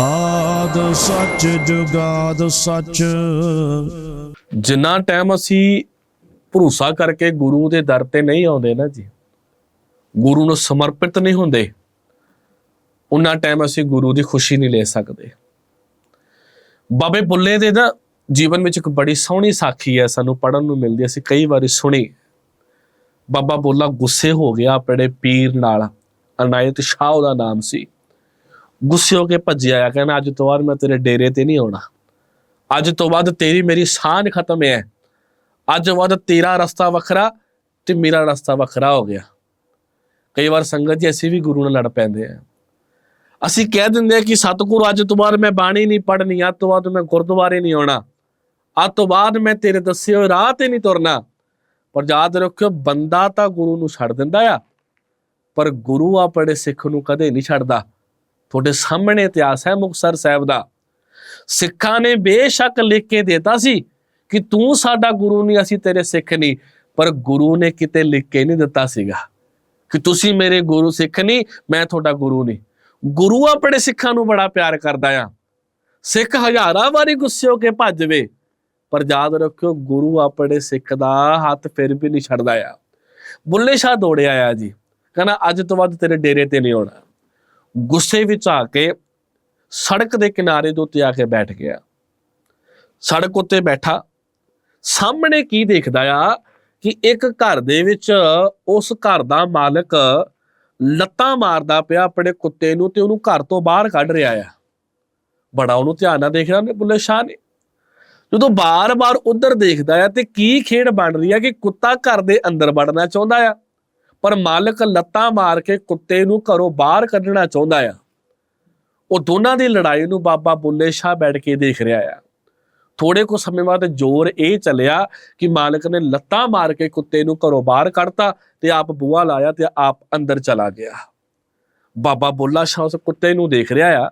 ਆਦ ਸੱਚ ਜੁਗਾਦ ਸੱਚ। ਜਿੰਨਾ ਟਾਈਮ ਅਸੀਂ ਭਰੋਸਾ ਕਰਕੇ ਗੁਰੂ ਦੇ ਦਰ ਤੇ ਨਹੀਂ ਆਉਂਦੇ ਨਾ ਜੀ, ਗੁਰੂ ਨੂੰ ਸਮਰਪਿਤ ਨਹੀਂ ਹੁੰਦੇ ਉਹਨਾਂ ਟਾਈਮ ਅਸੀਂ ਗੁਰੂ ਦੀ ਖੁਸ਼ੀ ਨਹੀਂ ਲੈ ਸਕਦੇ। ਬਾਬੇ ਬੁੱਲੇ ਦੇ ਨਾ ਜੀਵਨ ਵਿੱਚ ਇੱਕ ਬੜੀ ਸੋਹਣੀ ਸਾਖੀ ਹੈ, ਸਾਨੂੰ ਪੜਨ ਨੂੰ ਮਿਲਦੀ ਅਸੀਂ ਕਈ ਵਾਰੀ ਸੁਣੀ, ਬਾਬਾ ਬੋਲਾ ਗੁੱਸੇ ਹੋ ਗਿਆ ਆਪਣੇ ਪੀਰ ਨਾਲ, ਅਨਾਇਤ ਸ਼ਾਹ ਉਹਦਾ ਨਾਮ ਸੀ। ਗੁੱਸੇ ਹੋ ਕੇ ਭੱਜਿਆ ਆ ਕਹਿੰਦਾ, ਅੱਜ ਤੋਂ ਬਾਅਦ ਮੈਂ ਤੇਰੇ ਡੇਰੇ ਤੇ ਨਹੀਂ ਆਉਣਾ। ਅੱਜ ਤੋਂ ਬਾਅਦ ਤੇਰੀ ਮੇਰੀ ਸਾਂਝ ਖਤਮ ਹੈ। ਅੱਜ ਤੋਂ ਬਾਅਦ ਤੇਰਾ ਰਸਤਾ ਵੱਖਰਾ ਤੇ ਮੇਰਾ ਰਸਤਾ ਵੱਖਰਾ ਹੋ ਗਿਆ। ਕਈ ਵਾਰ ਸੰਗਤ ਜੀ, ਅਸੀਂ ਵੀ ਗੁਰੂ ਨਾਲ ਲੜ ਪੈਂਦੇ ਆ ਅਸੀਂ ਕਹਿ ਦਿੰਦੇ ਆ ਕਿ ਸਤਿਗੁਰੂ, ਅੱਜ ਤੋਂ ਬਾਅਦ ਮੈਂ ਬਾਣੀ ਨਹੀਂ ਪੜ੍ਹਨੀ, ਅੱਜ ਤੋਂ ਬਾਅਦ ਮੈਂ ਗੁਰਦੁਆਰੇ ਨਹੀਂ ਆਉਣਾ। ਅੱਜ ਤੋਂ ਬਾਅਦ ਮੈਂ ਤੇਰੇ ਦੱਸੇ ਹੋਏ ਰਾਹ ਤੇ ਨਹੀਂ ਤੁਰਨਾ। ਪਰ ਯਾਦ ਰੱਖਿਓ, ਬੰਦਾ ਤਾਂ ਗੁਰੂ ਨੂੰ ਛੱਡ ਦਿੰਦਾ ਆ, ਪਰ ਗੁਰੂ ਆਪਣੇ ਸਿੱਖ ਨੂੰ ਕਦੇ ਨਹੀਂ ਛੱਡਦਾ। ਤੁਹਾਡੇ ਸਾਹਮਣੇ ਇਤਿਹਾਸ ਹੈ ਮੁਕਤਸਰ ਸਾਹਿਬ ਦਾ। ਸਿੱਖਾਂ ਨੇ ਬੇਸ਼ੱਕ ਲਿਖ ਕੇ ਦਿੱਤਾ ਸੀ ਕਿ ਤੂੰ ਸਾਡਾ ਗੁਰੂ ਨਹੀਂ, ਅਸੀਂ ਤੇਰੇ ਸਿੱਖ ਨਹੀਂ। ਪਰ ਗੁਰੂ ਨੇ ਕਿਤੇ ਲਿਖ ਕੇ ਨਹੀਂ ਦਿੱਤਾ ਸੀਗਾ ਕਿ ਤੁਸੀਂ ਮੇਰੇ ਗੁਰੂ ਸਿੱਖ ਨਹੀਂ, ਮੈਂ ਤੁਹਾਡਾ ਗੁਰੂ ਨਹੀਂ। ਗੁਰੂ ਆਪਣੇ ਸਿੱਖਾਂ ਨੂੰ ਬੜਾ ਪਿਆਰ ਕਰਦਾ ਆ। ਸਿੱਖ ਹਜ਼ਾਰਾਂ ਵਾਰੀ ਗੁੱਸੇ ਹੋ ਕੇ ਭੱਜਵੇ ਪਰ ਯਾਦ ਰੱਖਿਓ, ਗੁਰੂ ਆਪਣੇ ਸਿੱਖ ਦਾ ਹੱਥ ਫਿਰ ਵੀ ਨਹੀਂ ਛੱਡਦਾ ਆ। ਬੁੱਲੇ ਸ਼ਾਹ ਦੌੜਿਆ ਆ ਜੀ। ਕਹਿੰਦਾ, ਅੱਜ ਤੋਂ ਬਾਅਦ ਤੇਰੇ ਡੇਰੇ ਤੇ ਨਹੀਂ ਆਉਣਾ। ਗੁੱਸੇ ਵਿੱਚ ਆ ਕੇ ਸੜਕ ਦੇ ਕਿਨਾਰੇ ਦੇ ਉੱਤੇ ਆ ਕੇ ਬੈਠ ਗਿਆ। ਸੜਕ ਉੱਤੇ ਬੈਠਾ। ਸਾਹਮਣੇ ਕੀ ਦੇਖਦਾ ਆ ਕਿ ਇੱਕ ਘਰ ਦੇ ਵਿੱਚ ਉਸ ਘਰ ਦਾ ਮਾਲਕ ਲੱਤਾਂ ਮਾਰਦਾ ਪਿਆ ਆਪਣੇ ਕੁੱਤੇ ਨੂੰ ਤੇ ਉਹਨੂੰ ਘਰ ਤੋਂ ਬਾਹਰ ਕੱਢ ਰਿਹਾ ਆ। ਬੜਾ ਉਹਨੂੰ ਧਿਆਨ ਨਾਲ ਦੇਖ ਰਿਹਾ ਉਹਨੇ ਬੁੱਲੇ ਸ਼ਾਹ ਨੇ। ਜਦੋਂ ਬਾਰ-ਬਾਰ ਉਧਰ ਦੇਖਦਾ ਆ ਤੇ ਕੀ ਖੇਡ ਬਣ ਰਹੀ ਆ ਕਿ ਕੁੱਤਾ ਘਰ ਦੇ ਅੰਦਰ ਵੜਨਾ ਚਾਹੁੰਦਾ ਆ। ਪਰ ਮਾਲਕ ਲੱਤਾਂ ਮਾਰ ਕੇ ਕੁੱਤੇ ਨੂੰ ਘਰੋਂ ਬਾਹਰ ਕੱਢਣਾ ਚਾਹੁੰਦਾ ਆ। ਉਹ ਦੋਨਾਂ ਦੀ ਲੜਾਈ ਨੂੰ ਬਾਬਾ ਬੁੱਲੇ ਸ਼ਾਹ ਬੈਠ ਕੇ ਦੇਖ ਰਿਹਾ ਆ। ਥੋੜੇ ਕੁ ਸਮੇਂ ਬਾਅਦ ਜ਼ੋਰ ਇਹ ਚੱਲਿਆ ਕਿ ਮਾਲਕ ਨੇ ਲੱਤਾਂ ਮਾਰ ਕੇ ਕੁੱਤੇ ਨੂੰ ਘਰੋਂ ਬਾਹਰ ਕੱਢਤਾ ਤੇ ਆਪ ਬੂਹਾ ਲਾਇਆ ਤੇ ਆਪ ਅੰਦਰ ਚਲਾ ਗਿਆ। ਬਾਬਾ ਬੁੱਲਾ ਸ਼ਾਹ ਉਸ ਕੁੱਤੇ ਨੂੰ ਦੇਖ ਰਿਹਾ ਆ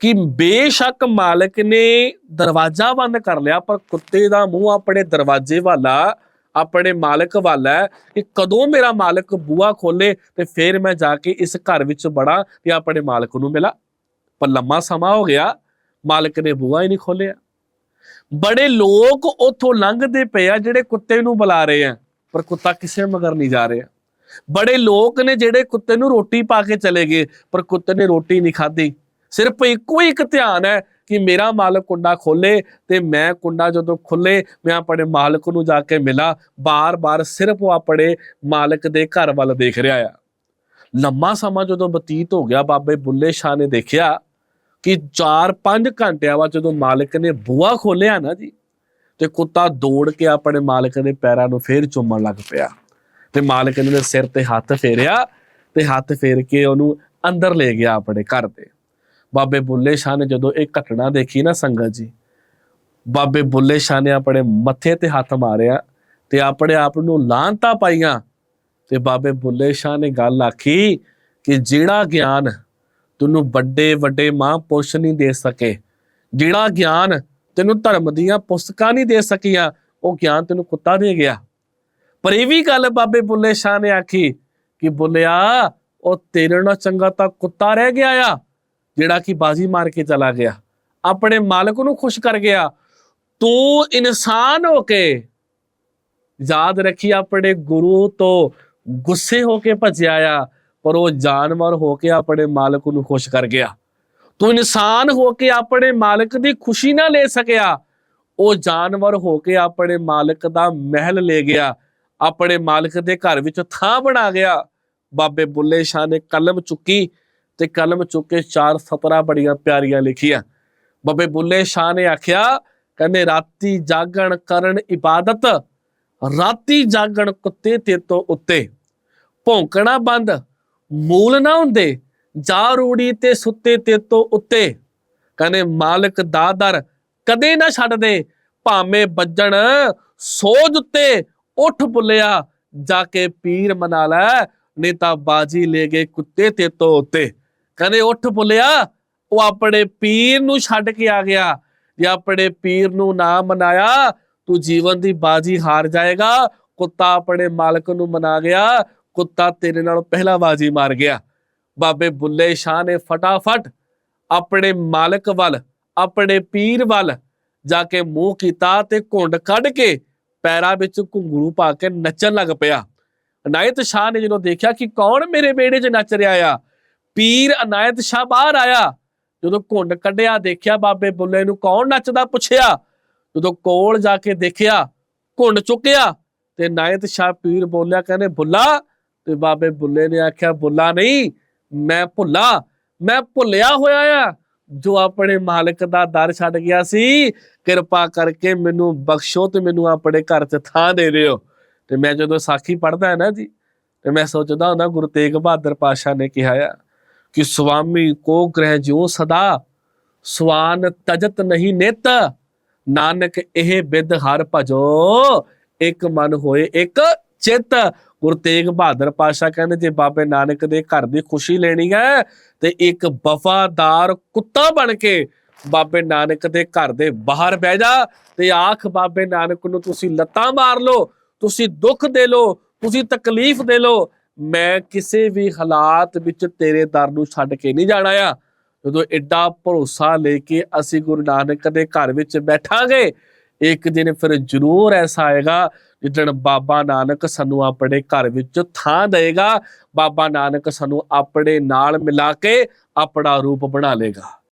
ਕਿ ਬੇਸ਼ੱਕ ਮਾਲਕ ਨੇ ਦਰਵਾਜ਼ਾ ਬੰਦ ਕਰ ਲਿਆ, ਪਰ ਕੁੱਤੇ ਦਾ ਮੂੰਹ ਆਪਣੇ ਦਰਵਾਜ਼ੇ ਵਾਲਾ ਆਪਣੇ ਮਾਲਕ ਵੱਲ ਹੈ ਕਿ ਕਦੋਂ ਮੇਰਾ ਮਾਲਕ ਬੂਹਾ ਖੋਲੇ ਤੇ ਫਿਰ ਮੈਂ ਜਾ ਕੇ ਇਸ ਘਰ ਵਿੱਚ ਬੜਾ ਤੇ ਆਪਣੇ ਮਾਲਕ ਨੂੰ ਮਿਲਾ। ਪਰ ਲੰਮਾ ਸਮਾਂ ਹੋ ਗਿਆ, ਮਾਲਕ ਨੇ ਬੂਹਾ ਹੀ ਨਹੀਂ ਖੋਲਿਆ ਬੜੇ ਲੋਕ ਉੱਥੋਂ ਲੰਘਦੇ ਪਏ ਆ ਜਿਹੜੇ ਕੁੱਤੇ ਨੂੰ ਬੁਲਾ ਰਹੇ ਆ, ਪਰ ਕੁੱਤਾ ਕਿਸੇ ਮਗਰ ਨਹੀਂ ਜਾ ਰਿਹਾ। ਬੜੇ ਲੋਕ ਨੇ ਜਿਹੜੇ ਕੁੱਤੇ ਨੂੰ ਰੋਟੀ ਪਾ ਕੇ ਚਲੇ ਗਏ, ਪਰ ਕੁੱਤੇ ਨੇ ਰੋਟੀ ਨਹੀਂ ਖਾਧੀ। ਸਿਰਫ ਇੱਕੋ ਇੱਕ ਧਿਆਨ ਹੈ ਕਿ ਮੇਰਾ ਮਾਲਕ ਕੁੰਡਾ ਖੋਲੇ ਤੇ ਮੈਂ ਕੁੰਡਾ ਜਦੋਂ ਖੁੱਲੇ, ਮੈਂ ਆਪਣੇ ਮਾਲਕ ਨੂੰ ਜਾ ਕੇ ਮਿਲਾ। ਬਾਰ-ਬਾਰ ਸਿਰਫ ਉਹ ਆਪਣੇ ਮਾਲਕ ਦੇ ਘਰ ਵੱਲ ਦੇਖ ਰਿਹਾ ਆ। ਲੰਮਾ ਸਮਾਂ ਜਦੋਂ ਬਤੀਤ ਹੋ ਗਿਆ, ਬਾਬੇ ਬੁੱਲੇ ਸ਼ਾਹ ਨੇ ਦੇਖਿਆ ਕਿ 4-5 ਘੰਟਿਆਂ ਬਾਅਦ ਜਦੋਂ ਮਾਲਕ ਨੇ ਬੂਹਾ ਖੋਲਿਆ ਨਾ ਜੀ, ਤੇ ਕੁੱਤਾ ਦੌੜ ਕੇ ਆਪਣੇ ਮਾਲਕ ਦੇ ਪੈਰਾਂ ਨੂੰ ਫੇਰ ਚੁੰਮਣ ਲੱਗ ਪਿਆ। ਤੇ ਮਾਲਕ ਨੇ ਉਹਦੇ ਸਿਰ ਤੇ ਹੱਥ ਫੇਰਿਆ ਤੇ ਹੱਥ ਫੇਰ ਕੇ ਉਹਨੂੰ ਅੰਦਰ ਲੈ ਗਿਆ ਆਪਣੇ ਘਰ ਤੇ। ਬਾਬੇ ਬੁੱਲੇ ਸ਼ਾਹ ਨੇ ਜਦੋਂ ਇਹ ਘਟਨਾ ਦੇਖੀ ਨਾ ਸੰਗਤ ਜੀ, ਬਾਬੇ ਬੁੱਲੇ ਸ਼ਾਹ ਨੇ ਆਪਣੇ ਮੱਥੇ ਤੇ ਹੱਥ ਮਾਰਿਆ ਤੇ ਆਪਣੇ ਆਪ ਨੂੰ ਲਾਂਤਾ ਪਾਈਆਂ ਤੇ ਬਾਬੇ ਬੁੱਲੇ ਸ਼ਾਹ ਨੇ ਗੱਲ ਆਖੀ ਕਿ ਜਿਹੜਾ ਗਿਆਨ ਤੈਨੂੰ ਵੱਡੇ ਵੱਡੇ ਮਹਾਂਪੁਰਸ਼ ਨਹੀਂ ਦੇ ਸਕੇ, ਜਿਹੜਾ ਗਿਆਨ ਤੈਨੂੰ ਧਰਮ ਦੀਆਂ ਪੁਸਤਕਾਂ ਨਹੀਂ ਦੇ ਸਕੀਆਂ, ਉਹ ਗਿਆਨ ਤੈਨੂੰ ਕੁੱਤਾ ਦੇ ਗਿਆ। ਪਰ ਇਹ ਵੀ ਗੱਲ ਬਾਬੇ ਬੁੱਲੇ ਸ਼ਾਹ ਨੇ ਆਖੀ ਕਿ ਬੁੱਲਿਆ, ਉਹ ਤੇਰੇ ਨਾਲ ਚੰਗਾ ਤਾਂ ਕੁੱਤਾ ਰਹਿ ਗਿਆ ਆ। ਜਿਹੜਾ ਕਿ ਬਾਜ਼ੀ ਮਾਰ ਕੇ ਚਲਾ ਗਿਆ। ਆਪਣੇ ਮਾਲਕ ਨੂੰ ਖੁਸ਼ ਕਰ ਗਿਆ। ਤੂੰ ਇਨਸਾਨ ਹੋ ਕੇ ਯਾਦ ਰੱਖੀ ਆਪਣੇ ਗੁਰੂ ਤੋਂ ਗੁੱਸੇ ਹੋ ਕੇ ਭੱਜਿਆ ਆ, ਪਰ ਉਹ ਜਾਨਵਰ ਹੋ ਕੇ ਆਪਣੇ ਮਾਲਕ ਨੂੰ ਖੁਸ਼ ਕਰ ਗਿਆ। ਤੂੰ ਇਨਸਾਨ ਹੋ ਕੇ ਆਪਣੇ ਮਾਲਕ ਦੀ ਖੁਸ਼ੀ ਨਾ ਲੈ ਸਕਿਆ। ਉਹ ਜਾਨਵਰ ਹੋ ਕੇ ਆਪਣੇ ਮਾਲਕ ਦਾ ਮਹਿਲ ਲੈ ਗਿਆ। ਆਪਣੇ ਮਾਲਕ ਦੇ ਘਰ ਵਿੱਚ ਥਾਂ ਬਣਾ ਗਿਆ। ਬਾਬੇ ਬੁੱਲੇ ਸ਼ਾਹ ਨੇ ਕਲਮ ਚੁੱਕੀ। ਤੇ ਕਲਮ ਚੁੱਕ ਕੇ ਚਾਰ ਸਤਰਾਂ ਬੜੀਆਂ ਪਿਆਰੀਆਂ ਲਿਖੀਆਂ। ਬੱਬੇ ਬੁੱਲੇ ਸ਼ਾਹ ਨੇ ਆਖਿਆ, ਕਹਿੰਦੇ, ਰਾਤੀ ਜਾਗਣ ਕਰਨ ਇਬਾਦਤ, ਰਾਤੀ ਜਾਗਣ ਕੁੱਤੇ ਤੇ ਤੋਂ ਉੱਤੇ। ਭੌਂਕਣਾ ਬੰਦ, ਮੂਲ ਨਾ ਹੁੰਦੇ, ਜਾ ਰੂੜੀ ਤੇ ਸੁੱਤੇ ਤੇ ਤੋਂ ਉੱਤੇ। ਕਹਿੰਦੇ, ਮਾਲਕ ਦਾ ਦਰ ਕਦੇ ਨਾ ਛੱਡ ਦੇ, ਭਾਵੇਂ ਵੱਜਣ ਸੋਜ ਉੱਤੇ ਉੱਠ ਬੁੱਲਿਆ, ਜਾ ਕੇ ਪੀਰ ਮਨਾ ਲੈ, ਨਹੀਂ ਤਾਂ ਬਾਜੀ ਲੈ ਗਏ ਕੁੱਤੇ ਤੇ ਤੋਂ ਉੱਤੇ। ਕਹਿੰਦੇ, ਉੱਠ ਬੁੱਲਿਆ ਉਹ ਆਪਣੇ ਪੀਰ ਨੂੰ ਛੱਡ ਕੇ ਆ ਗਿਆ। ਜੇ ਆਪਣੇ ਪੀਰ ਨੂੰ ਨਾ ਮਨਾਇਆ, ਤੂੰ ਜੀਵਨ ਦੀ ਬਾਜੀ ਹਾਰ ਜਾਏਗਾ। ਕੁੱਤਾ ਆਪਣੇ ਮਾਲਕ ਨੂੰ ਮਨਾ ਗਿਆ, ਕੁੱਤਾ ਤੇਰੇ ਨਾਲ ਪਹਿਲਾ ਬਾਜੀ ਮਾਰ ਗਿਆ। ਬਾਬੇ ਬੁੱਲੇ ਸ਼ਾਹ ਨੇ ਫਟਾਫਟ ਆਪਣੇ ਮਾਲਕ ਵੱਲ, ਆਪਣੇ ਪੀਰ ਵੱਲ ਜਾ ਕੇ ਮੂੰਹ ਕੀਤਾ ਤੇ ਘੁੰਡ ਕੱਢ ਕੇ ਪੈਰਾਂ ਵਿੱਚ ਘੁੰਗਰੂ ਪਾ ਕੇ ਨੱਚਣ ਲੱਗ ਪਿਆ। ਅਨਾਇਤ ਸ਼ਾਹ ਨੇ ਜਦੋਂ ਦੇਖਿਆ ਕਿ ਕੌਣ ਮੇਰੇ ਵਿਹੜੇ 'ਚ ਨੱਚ ਰਿਹਾ ਆ ਪੀਰ ਅਨਾਇਤ ਸ਼ਾਹ ਬਾਹਰ ਆਇਆ। ਜਦੋਂ ਘੁੰਡ ਕੱਢਿਆ, ਦੇਖਿਆ ਬਾਬੇ ਬੁੱਲੇ ਨੂੰ ਕੌਣ ਨੱਚਦਾ ਪੁੱਛਿਆ। ਜਦੋਂ ਕੋਲ ਜਾ ਕੇ ਦੇਖਿਆ, ਘੁੰਡ ਚੁੱਕਿਆ ਤੇ ਨਾਇਤ ਸ਼ਾਹ ਪੀਰ ਬੋਲਿਆ, ਕਹਿੰਦੇ, ਬੁੱਲਾ? ਤੇ ਬਾਬੇ ਬੁੱਲੇ ਨੇ ਆਖਿਆ, ਬੁੱਲਾ ਨਹੀਂ, ਮੈਂ ਭੁੱਲਾ, ਮੈਂ ਭੁੱਲਿਆ ਹੋਇਆ ਆ। ਜੋ ਆਪਣੇ ਮਾਲਕ ਦਾ ਦਰ ਛੱਡ ਗਿਆ ਸੀ, ਕਿਰਪਾ ਕਰਕੇ ਮੈਨੂੰ ਬਖਸ਼ੋ ਤੇ ਮੈਨੂੰ ਆਪਣੇ ਘਰ 'ਚ ਥਾਂ ਦੇ ਦਿਓ। ਤੇ ਮੈਂ ਜਦੋਂ ਸਾਖੀ ਪੜ੍ਹਦਾ ਹੈ ਨਾ ਜੀ, ਤੇ ਮੈਂ ਸੋਚਦਾ ਹੁੰਦਾ, ਗੁਰੂ ਤੇਗ ਬਹਾਦਰ ਪਾਸ਼ਾ ਨੇ ਕਿਹਾ ਆ ਕਿ ਸੁਆਮੀ ਕੋ ਗ੍ਰਹਿ ਜਿਉ ਸਦਾ? ਸਵਾਨ ਤਜਤ ਨਹੀਂ ਨਿਤ। ਨਾਨਕ ਇਹ ਬਿਦ ਹਰ ਭਜੋ। ਇੱਕ ਮਨ ਹੋਏ ਇੱਕ ਚਿੱਤ। ਗੁਰੂ ਤੇਗ ਬਹਾਦਰ ਪਾਸ਼ਾ ਕਹਿੰਦੇ, ਜੇ ਬਾਬੇ ਨਾਨਕ ਦੇ ਘਰ ਦੀ ਖੁਸ਼ੀ ਲੈਣੀ ਹੈ, ਤੇ ਇੱਕ ਵਫਾਦਾਰ ਕੁੱਤਾ ਬਣ ਕੇ ਬਾਬੇ ਨਾਨਕ ਦੇ ਘਰ ਦੇ ਬਾਹਰ ਬਹਿ ਜਾ ਤੇ ਆਖ, ਬਾਬੇ ਨਾਨਕ ਨੂੰ ਤੁਸੀਂ ਲੱਤਾਂ ਮਾਰ ਲਓ, ਤੁਸੀਂ ਦੁੱਖ ਦੇ ਲਓ, ਤੁਸੀਂ ਤਕਲੀਫ ਦੇ ਲਓ। ਮੈਂ ਕਿਸੇ ਵੀ ਹਾਲਾਤ ਵਿੱਚ ਤੇਰੇ ਦਰ ਨੂੰ ਛੱਡ ਕੇ ਨਹੀਂ ਜਾਣਾ ਆ। ਜਦੋਂ ਐਡਾ ਭਰੋਸਾ ਲੈ ਕੇ ਅਸੀਂ ਗੁਰੂ ਨਾਨਕ ਦੇ ਘਰ ਵਿੱਚ ਬੈਠਾਂਗੇ, ਇੱਕ ਦਿਨ ਫਿਰ ਜ਼ਰੂਰ ਐਸਾ ਆਏਗਾ ਜਿੱਦਣ ਬਾਬਾ ਨਾਨਕ ਸਾਨੂੰ ਆਪਣੇ ਘਰ ਵਿੱਚ ਥਾਂ ਦੇਗਾ ਬਾਬਾ ਨਾਨਕ ਸਾਨੂੰ ਆਪਣੇ ਨਾਲ ਮਿਲਾ ਕੇ ਆਪਣਾ ਰੂਪ ਬਣਾ ਲੇਗਾ